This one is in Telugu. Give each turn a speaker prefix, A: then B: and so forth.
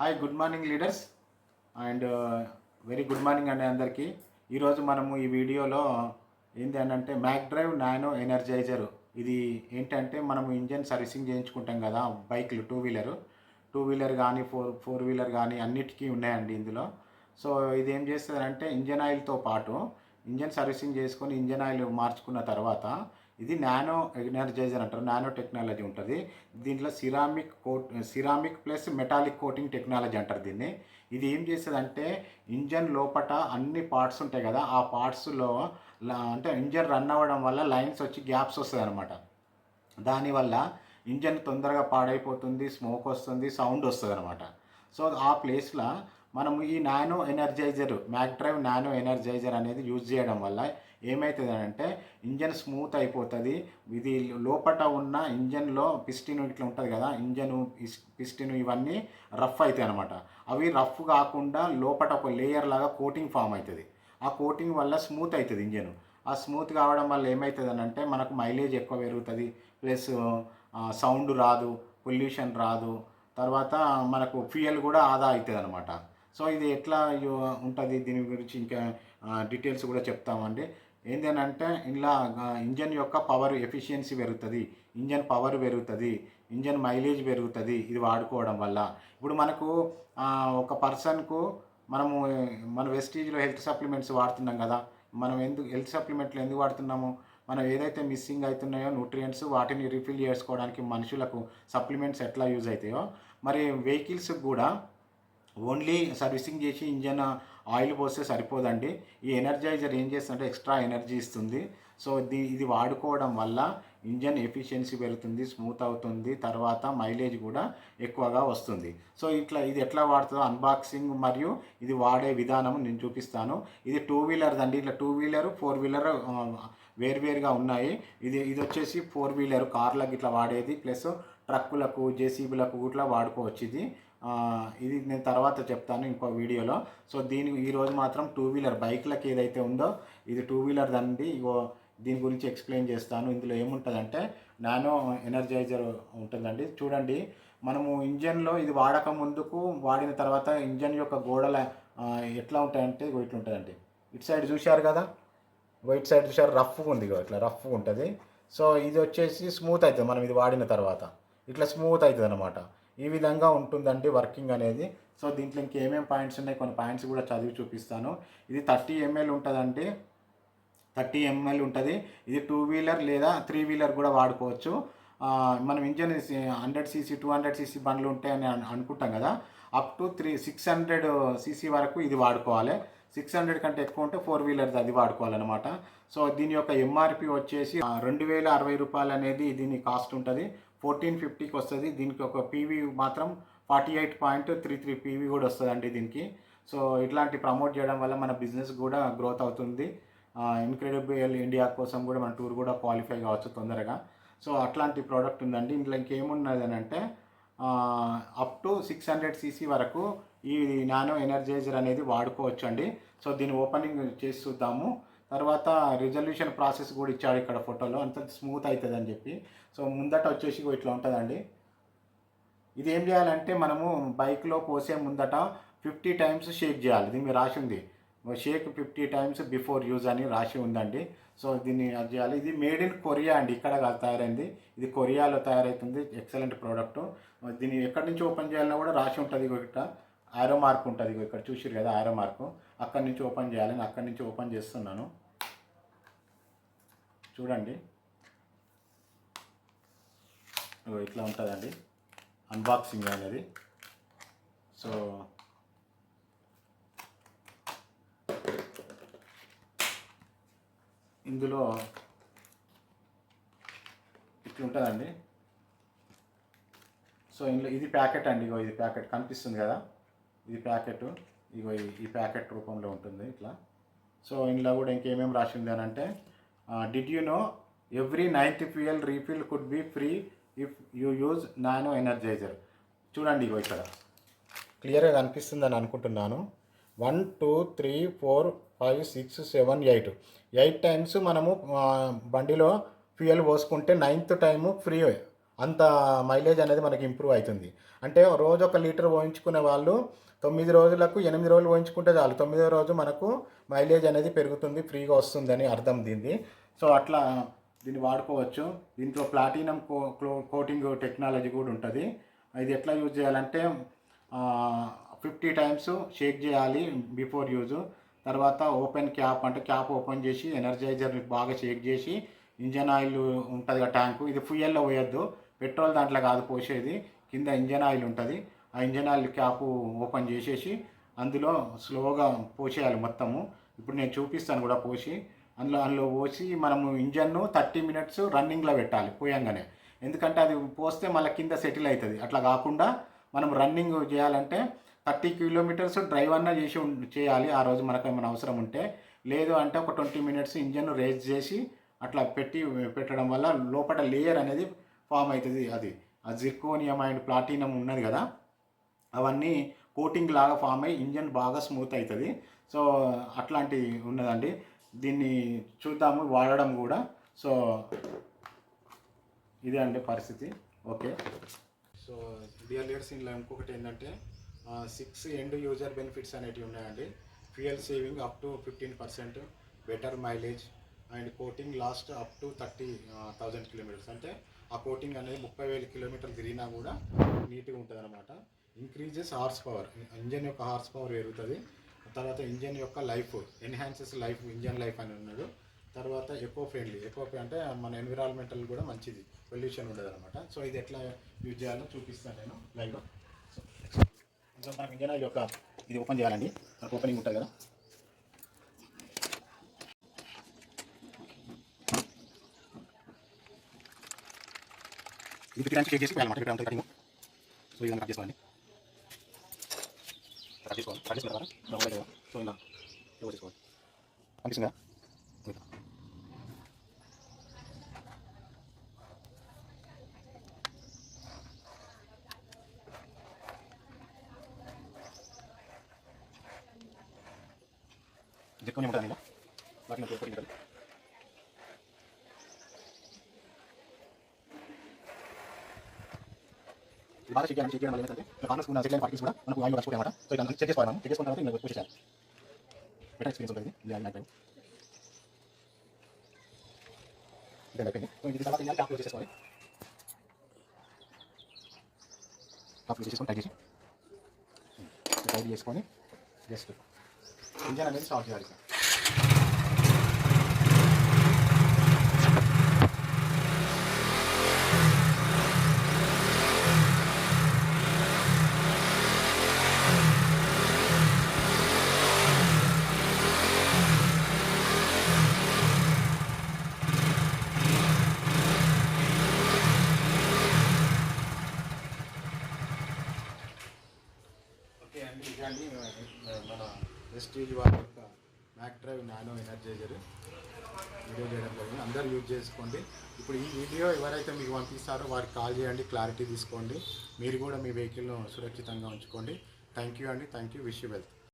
A: Hi good morning leaders and very good morning అండి అందరికీ. ఈరోజు మనము ఈ వీడియోలో ఏంటి అని అంటే మ్యాక్ డ్రైవ్ నానో ఎనర్జైజర్ ఇది ఏంటంటే మనము ఇంజన్ సర్వీసింగ్ చేయించుకుంటాం కదా బైక్లు టూ వీలర్ టూ వీలర్ కానీ ఫోర్ ఫోర్ వీలర్ కానీ అన్నిటికీ ఉన్నాయండి ఇందులో. సో ఇది ఏం చేస్తుందంటే ఇంజన్ ఆయిల్తో పాటు ఇంజన్ సర్వీసింగ్ చేసుకొని ఇంజన్ ఆయిల్ మార్చుకున్న తర్వాత ఇది నానో ఎనర్జైజర్ అంటారు నానో టెక్నాలజీ ఉంటుంది. దీంట్లో ceramic coat ceramic plus metallic coating technology అంటారు దీన్ని. ఇది ఏం చేస్తుందంటే ఇంజన్ లోపట అన్ని పార్ట్స్ ఉంటాయి కదా ఆ పార్ట్స్లో అంటే ఇంజన్ రన్ అవ్వడం వల్ల లైన్స్ వచ్చి గ్యాప్స్ వస్తుంది అనమాట దానివల్ల ఇంజన్ తొందరగా పాడైపోతుంది స్మోక్ వస్తుంది సౌండ్ వస్తుంది అనమాట సో ఆ ప్లేస్లో మనము ఈ nano energizer max drive nano energizer అనేది యూజ్ చేయడం వల్ల ఏమవుతుంది అంటే ఇంజన్ స్మూత్ అయిపోతుంది. ఇది లోపట ఉన్న ఇంజన్లో పిస్టిన్ ఇట్లా ఉంటుంది కదా ఇంజన్ పిస్టిన్ ఇవన్నీ రఫ్ అవుతాయి అనమాట అవి రఫ్ కాకుండా లోపట ఒక లేయర్ లాగా కోటింగ్ ఫామ్ అవుతుంది ఆ కోటింగ్ వల్ల స్మూత్ అవుతుంది ఇంజన్. ఆ స్మూత్ కావడం వల్ల ఏమవుతుంది అని అంటే మనకు మైలేజ్ ఎక్కువ పెరుగుతుంది. ప్లస్ సౌండ్ రాదు పొల్యూషన్ రాదు. తర్వాత మనకు ఫ్యూయల్ కూడా ఆదా అవుతుంది అనమాట సో ఇది ఎట్లా ఉంటుంది? దీని గురించి ఇంకా డీటెయిల్స్ కూడా చెప్తామండి. ఏంటంటే ఇలా ఇంజన్ యొక్క పవర్ ఎఫిషియన్సీ పెరుగుతుంది. ఇంజన్ పవర్ పెరుగుతుంది. ఇంజన్ మైలేజ్ పెరుగుతుంది. ఇది వాడుకోవడం వల్ల. ఇప్పుడు మనకు ఒక పర్సన్కు మనము మన వెస్టీజ్లో హెల్త్ సప్లిమెంట్స్ వాడుతున్నాం కదా. మనం ఎందుకు హెల్త్ సప్లిమెంట్లు ఎందుకు వాడుతున్నాము? మనం ఏదైతే మిస్సింగ్ అవుతున్నాయో న్యూట్రియంట్స్ వాటిని రిఫిల్ చేసుకోవడానికి మనుషులకు సప్లిమెంట్స్ ఎట్లా యూజ్ అవుతాయో మరి వెహికల్స్ కూడా ఓన్లీ సర్వీసింగ్ చేసి ఇంజన్ ఆయిల్ పోస్తే సరిపోదండి. ఈ ఎనర్జైజర్ ఏం చేస్తుందంటే ఎక్స్ట్రా ఎనర్జీ ఇస్తుంది. సో ఇది ఇది వాడుకోవడం వల్ల ఇంజన్ ఎఫిషియన్సీ పెరుగుతుంది స్మూత్ అవుతుంది తర్వాత మైలేజ్ కూడా ఎక్కువగా వస్తుంది. సో ఇట్లా ఇది ఎట్లా వాడుతుందో అన్బాక్సింగ్ మరియు ఇది వాడే విధానం నేను చూపిస్తాను. ఇది టూ వీలర్ అండి ఇట్లా టూ వీలర్ ఫోర్ వీలర్ వేర్వేరుగా ఉన్నాయి. ఇది ఇది వచ్చేసి ఫోర్ వీలర్ కార్లకు ఇట్లా వాడేది. ప్లస్ ట్రక్కులకు జేసీబీలకు ఇట్లా వాడుకోవచ్చు ఇది. ఇది నేను తర్వాత చెప్తాను ఇంకో వీడియోలో. సో దీని ఈరోజు మాత్రం టూ వీలర్ బైక్లకు ఏదైతే ఉందో ఇది టూ వీలర్ దండి. ఇగో దీని గురించి ఎక్స్ప్లెయిన్ చేస్తాను. ఇందులో ఏముంటుందంటే నానో ఎనర్జైజర్ ఉంటుందండి. చూడండి మనము ఇంజన్లో ఇది వాడక ముందుకు వాడిన తర్వాత ఇంజన్ యొక్క గోడల ఎట్లా ఉంటాయంటే ఇట్లా ఉంటుందండి. ఇటు సైడ్ చూశారు కదా? వైట్ సైడ్ చూశారు? రఫ్గా ఉంది ఇట్లా రఫ్గా ఉంటుంది. సో ఇది వచ్చేసి స్మూత్ అవుతుంది మనం ఇది వాడిన తర్వాత. ఇట్లా స్మూత్ అవుతుంది అనమాట ఈ విధంగా ఉంటుందండి వర్కింగ్ అనేది. సో దీంట్లో ఇంకేమేమి పాయింట్స్ ఉన్నాయి? కొన్ని పాయింట్స్ కూడా చదివి చూపిస్తాను. ఇది థర్టీ ఎంఎల్ ఉంటుందండి. థర్టీ ఎంఎల్ ఉంటుంది. ఇది టూ వీలర్ లేదా త్రీ వీలర్ కూడా వాడుకోవచ్చు. మనం engine hundred CC two hundred CC బండ్లు ఉంటాయని అనుకుంటాం కదా. Up to three six hundred CC వరకు ఇది వాడుకోవాలి. సిక్స్ హండ్రెడ్ కంటే ఎక్కువ ఉంటే ఫోర్ వీలర్ అది వాడుకోవాలన్నమాట. సో దీని యొక్క ఎంఆర్పి వచ్చేసి రెండు వేల అరవై రూపాయలు అనేది దీని కాస్ట్ ఉంటుంది. ఫోర్టీన్ ఫిఫ్టీకి వస్తుంది. దీనికి ఒక పీవీ మాత్రం forty eight point three three PV కూడా వస్తుందండి దీనికి. సో ఇట్లాంటి ప్రమోట్ చేయడం వల్ల మన బిజినెస్ కూడా గ్రోత్ అవుతుంది. ఇన్క్రెడిబుల్ ఇండియా కోసం కూడా మన టూర్ కూడా క్వాలిఫై కావచ్చు తొందరగా. సో అట్లాంటి ప్రోడక్ట్ ఉందండి. ఇంట్లో ఇంకేమున్నది అని అంటే up to six hundred CC వరకు ఈ నానో ఎనర్జైజర్ అనేది వాడుకోవచ్చు అండి సో దీన్ని ఓపెనింగ్ చేసి చూద్దాము. తర్వాత రిజల్యూషన్ ప్రాసెస్ కూడా ఇచ్చాడు ఇక్కడ ఫోటోలో అంత స్మూత్ అవుతుంది అని చెప్పి. సో ముందట వచ్చేసి ఇట్లా ఉంటుందండి. ఇది ఏం చేయాలంటే మనము బైక్లో పోసే ముందట ఫిఫ్టీ టైమ్స్ షేక్ చేయాలి. దీన్ని రాసి ఉంది shake fifty times before use అని రాసి ఉందండి. సో దీన్ని అది చేయాలి. ఇది మేడ్ ఇన్ కొరియా అండి. ఇక్కడ కాదు తయారైంది. ఇది కొరియాలో తయారవుతుంది ఎక్సలెంట్ ప్రోడక్ట్ దీన్ని ఎక్కడి నుంచి ఓపెన్ చేయాలన్నా కూడా రాసి ఉంటుంది ఇక్కడ. ఆరో మార్క్ ఉంటుంది. ఇక్కడ చూసిరు కదా ఆరో మార్కు. అక్కడి నుంచి ఓపెన్ చేయాలి. నేను అక్కడి నుంచి ఓపెన్ చేస్తున్నాను. చూడండి. ఇట్లా ఉంటుందండి. అన్బాక్సింగ్ అనేది. సో ఇందులో ఇట్లా ఉంటుందండి. సో ఇందులో ఇది ప్యాకెట్ అండి. ఇగో ఇది ప్యాకెట్ కనిపిస్తుంది కదా. ఇది ప్యాకెట్ ఇగో ఈ ప్యాకెట్ రూపంలో ఉంటుంది ఇట్లా. సో ఇందులో కూడా ఇంకేమేమి రాసింది అని అంటే did you know every ninth fuel refill could be free if you use nano energizer చూడండి ఇగో ఇక్కడ. క్లియర్గా కనిపిస్తుందని అనుకుంటున్నాను. One two three four five six seven eight eight times మనము బండిలో ఫ్యూయల్ పోసుకుంటే నైన్త్ టైము ఫ్రీ అంత మైలేజ్ అనేది మనకి ఇంప్రూవ్ అవుతుంది. అంటే రోజు ఒక లీటర్ పోయించుకునే వాళ్ళు తొమ్మిది రోజులకు ఎనిమిది రోజులు పోయించుకుంటే చాలు. తొమ్మిదో రోజు మనకు మైలేజ్ అనేది పెరుగుతుంది ఫ్రీగా వస్తుందని అర్థం దీన్ని సో అట్లా దీన్ని వాడుకోవచ్చు. దీంట్లో ప్లాటినం కో క్లో- కోటింగ్ టెక్నాలజీ కూడా ఉంటుంది. ఇది ఎట్లా యూజ్ చేయాలంటే ఫిఫ్టీ టైమ్స్ షేక్ చేయాలి బిఫోర్ యూజ్. తర్వాత ఓపెన్ క్యాప్ అంటే క్యాప్ ఓపెన్ చేసి ఎనర్జైజర్ బాగా షేక్ చేసి ఇంజన్ ఆయిల్ ఉంటుంది ట్యాంకు ఇది ఫ్యూయల్లో పోయొద్దు. పెట్రోల్ దాంట్లో కాదు పోసేది. కింద ఇంజన్ ఆయిల్ ఉంటుంది. ఆ ఇంజన్ ఆయిల్ క్యాప్ ఓపెన్ చేసేసి అందులో స్లోగా పోసేయాలి మొత్తము. ఇప్పుడు నేను చూపిస్తాను కూడా పోసి. అందులో అందులో పోసి మనము ఇంజన్ను థర్టీ మినిట్స్ రన్నింగ్లో పెట్టాలి పోయంగానే. ఎందుకంటే అది పోస్తే మళ్ళీ కింద సెటిల్ అవుతుంది. అట్లా కాకుండా మనం రన్నింగ్ చేయాలంటే థర్టీ కిలోమీటర్స్ డ్రైవ్ అన్న చేసి ఉం- చేయాలి. ఆ రోజు మనకు ఏమైనా అవసరం ఉంటే. లేదు అంటే ఒక ట్వంటీ మినిట్స్ ఇంజన్ రేస్ చేసి అట్లా పెట్టి పెట్టడం వల్ల లోపల లేయర్ అనేది ఫామ్ అవుతుంది. అది ఆ జిర్కోనియం అండ్ ప్లాటినం ఉన్నది కదా అవన్నీ కోటింగ్ లాగా ఫామ్ అయ్యి ఇంజన్ బాగా స్మూత్ అవుతుంది. సో అట్లాంటి ఉన్నదండి. దీన్ని చూద్దాము వాడడం కూడా. సో ఇదే అండి పరిస్థితి. ఓకే. సో డియర్ లీడర్స్ ఇందులో ఇంకొకటి ఏంటంటే సిక్స్ ఎండ్ యూజర్ బెనిఫిట్స్ అనేటివి ఉన్నాయండి. Fuel saving up to fifteen percent better mileage and coating last up to thirty thousand kilometres. అంటే ఆ కోటింగ్ అనేది ముప్పై వేల కిలోమీటర్లు తిరిగినా కూడా నీట్గా ఉంటుంది అనమాట ఇంక్రీజెస్ హార్స్ పవర్ ఇంజన్ యొక్క హార్స్ పవర్ పెరుగుతుంది. తర్వాత ఇంజన్ యొక్క life enhances life engine life అని ఉన్నాడు తర్వాత ఎకో ఫ్రెండ్లీ ఎకో అంటే మన ఎన్విరాన్మెంటల్ కూడా మంచిది. పొల్యూషన్ ఉండదు అనమాట సో ఇది ఎట్లా యూజ్ చేయాలో చూపిస్తాను నేను లైవ్లో సో మనకి ఇంజన్ యొక్క ఇది ఓపెన్ చేయాలండి. మనకు ఓపెనింగ్ ఉంటుంది కదా. ఇది పెట్టడానికి చెక్ చేసి వేయాలన్నమాట ఇక్కడ ఉంటుంది కటింగ్ సో ఇది కట్ చేసుకోండి కట్ చేసుకోవాలి కట్ చేసుకున్న తర్వాత ఇలా ఉన్నాయి కదా సో ఇలా క్లోజ్ చేసుకోవాలి కనిపిస్తుందా ఓకే. జిక్కుని ఉంటుంది ఇలా వాటిని కోటి ఉంటుంది ఇది బాగా చెక్ చేయాలి చెక్ చేయడం వల్ల ఏంటంటే ఇలా కార్నర్స్ ఉన్న సెట్ లైన్ పార్టికల్స్ కూడా మనకు ఆయిల్ కలిసిపోతాయి అన్నమాట సో ఇలా చెక్ చేసుకోవాలి మనం చెక్ చేసుకున్న తర్వాత ఇంకా పుష్ చేయాలి బెటర్ ఎక్స్పీరియన్స్ ఉంటుంది ఇది ఆయిల్ నైట్ ఇది అయిపోయింది సో ఇది తర్వాత క్యాప్ క్లోజ్ చేసుకోవాలి క్యాప్ క్లోజ్ చేసుకొని టైట్ చేసి టైట్ చేసుకొని జస్ట్ ఇంజన్ అనేది స్టార్ట్ చేయాలి మన వెస్టీజ్ వారి యొక్క max drive nano energizer video చేయడం జరిగింది. అందరూ యూజ్ చేసుకోండి. ఇప్పుడు ఈ వీడియో ఎవరైతే మీకు పంపిస్తారో వారికి కాల్ చేయండి క్లారిటీ తీసుకోండి. మీరు కూడా మీ వెహికల్ను సురక్షితంగా ఉంచుకోండి. థ్యాంక్ యూ అండి. Thank you wish you wealth